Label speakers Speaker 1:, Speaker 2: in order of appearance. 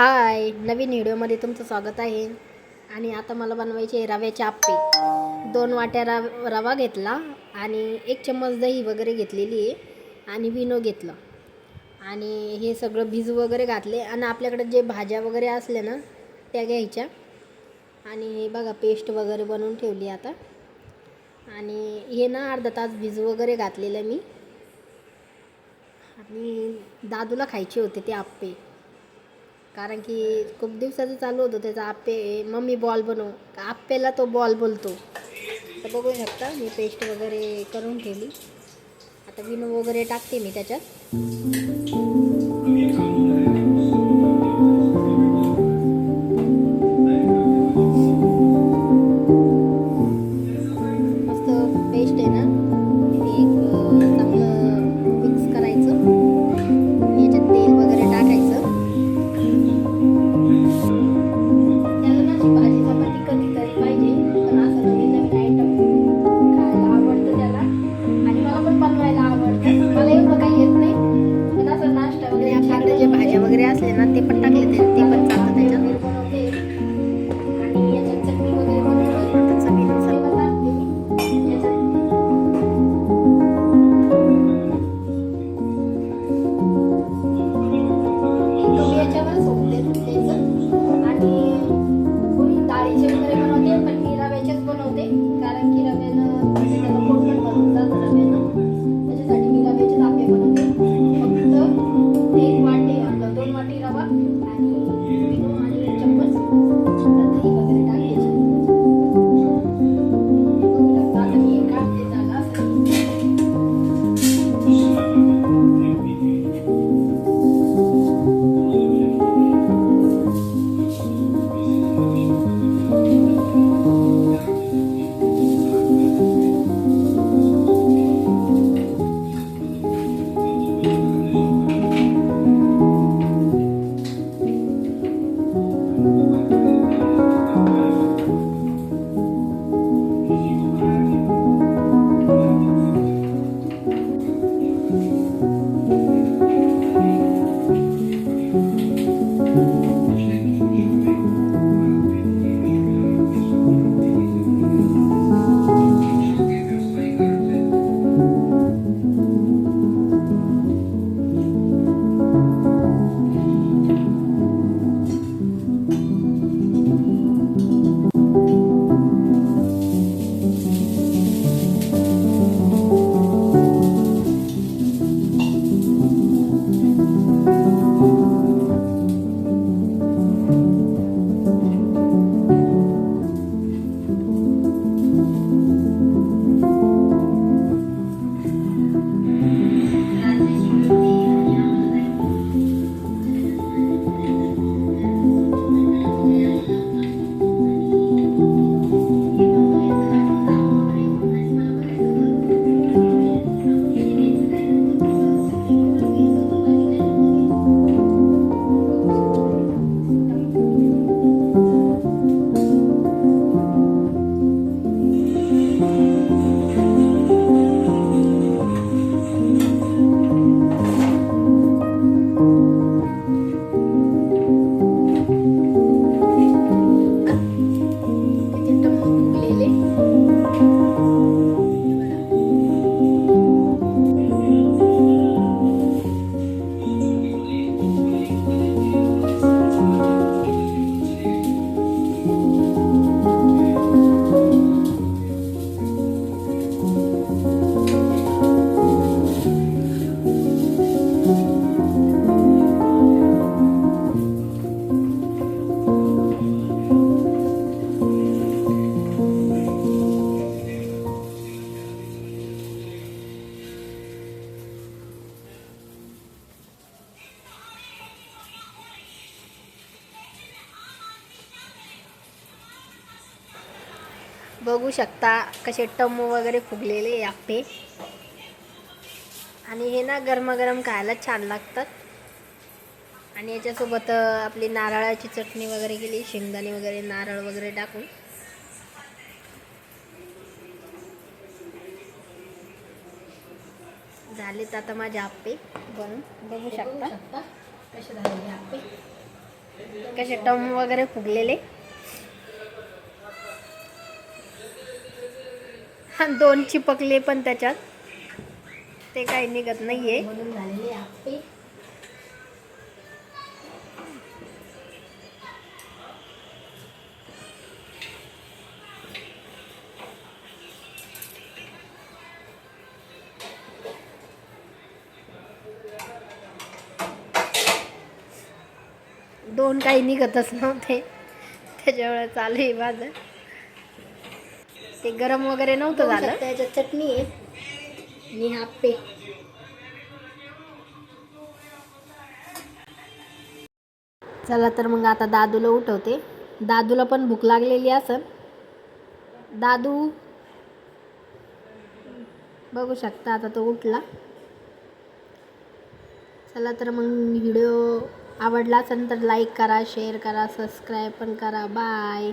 Speaker 1: हाय नवीन व्हिडिओमध्ये तुमचं स्वागत आहे. आणि आता मला बनवायचे आहे रव्याचे आप्पे. दोन वाट्या रव रवा घेतला आणि एक चम्मच दही वगैरे घेतलेली आहे आणि विनो घेतलं. आणि हे सगळं भिजू वगैरे घातले. आणि आपल्याकडे जे भाज्या वगैरे असल्या ना त्या घ्यायच्या. आणि हे बघा पेस्ट वगैरे बनवून ठेवली आता. आणि हे ना अर्धा तास भिजू वगैरे घातलेलं मी. आणि दादूला खायचे होते ते आप्पे. कारण की खूप दिवसाचं चालू होतं त्याचा आप्पे मम्मी बॉल बनव. आप्पेला तो बॉल बोलतो. तर बघू शकता मी पेस्ट वगैरे करून ठेवली. आता विनो वगैरे टाकते मी त्याच्यात. बघू शकता कसे टम्मू वगैरे फुगलेले आप्पे आणि हे ना गरमागरम खायला छान लागतात. आणि याच्यासोबत आपली नारळाची चटणी वगैरे केली शेंगदाणे वगैरे नारळ वगैरे टाकून. झालेत आता माझे आप्पे बनून. बघू शकता. कसे झालेले आप्पे कसे टम वगैरे फुगलेले. दोन चिपकले पण त्याच्यात. ते काही निघत नाहीये. दोन काही निघतच नव्हते. त्याच्यामुळे चालू आहे माझं. ते गरम वगैरे नव्हतं झालं. त्याच्यात चटणी आहे. आणि हाप्पे चला तर मग आता दादूला उठवते. दादूला पण भूक लागलेली असन दादू. बघू शकता आता तो उठला. चला तर मग व्हिडिओ आवडला असेल तर लाईक करा शेअर करा सबस्क्राईब पण करा. बाय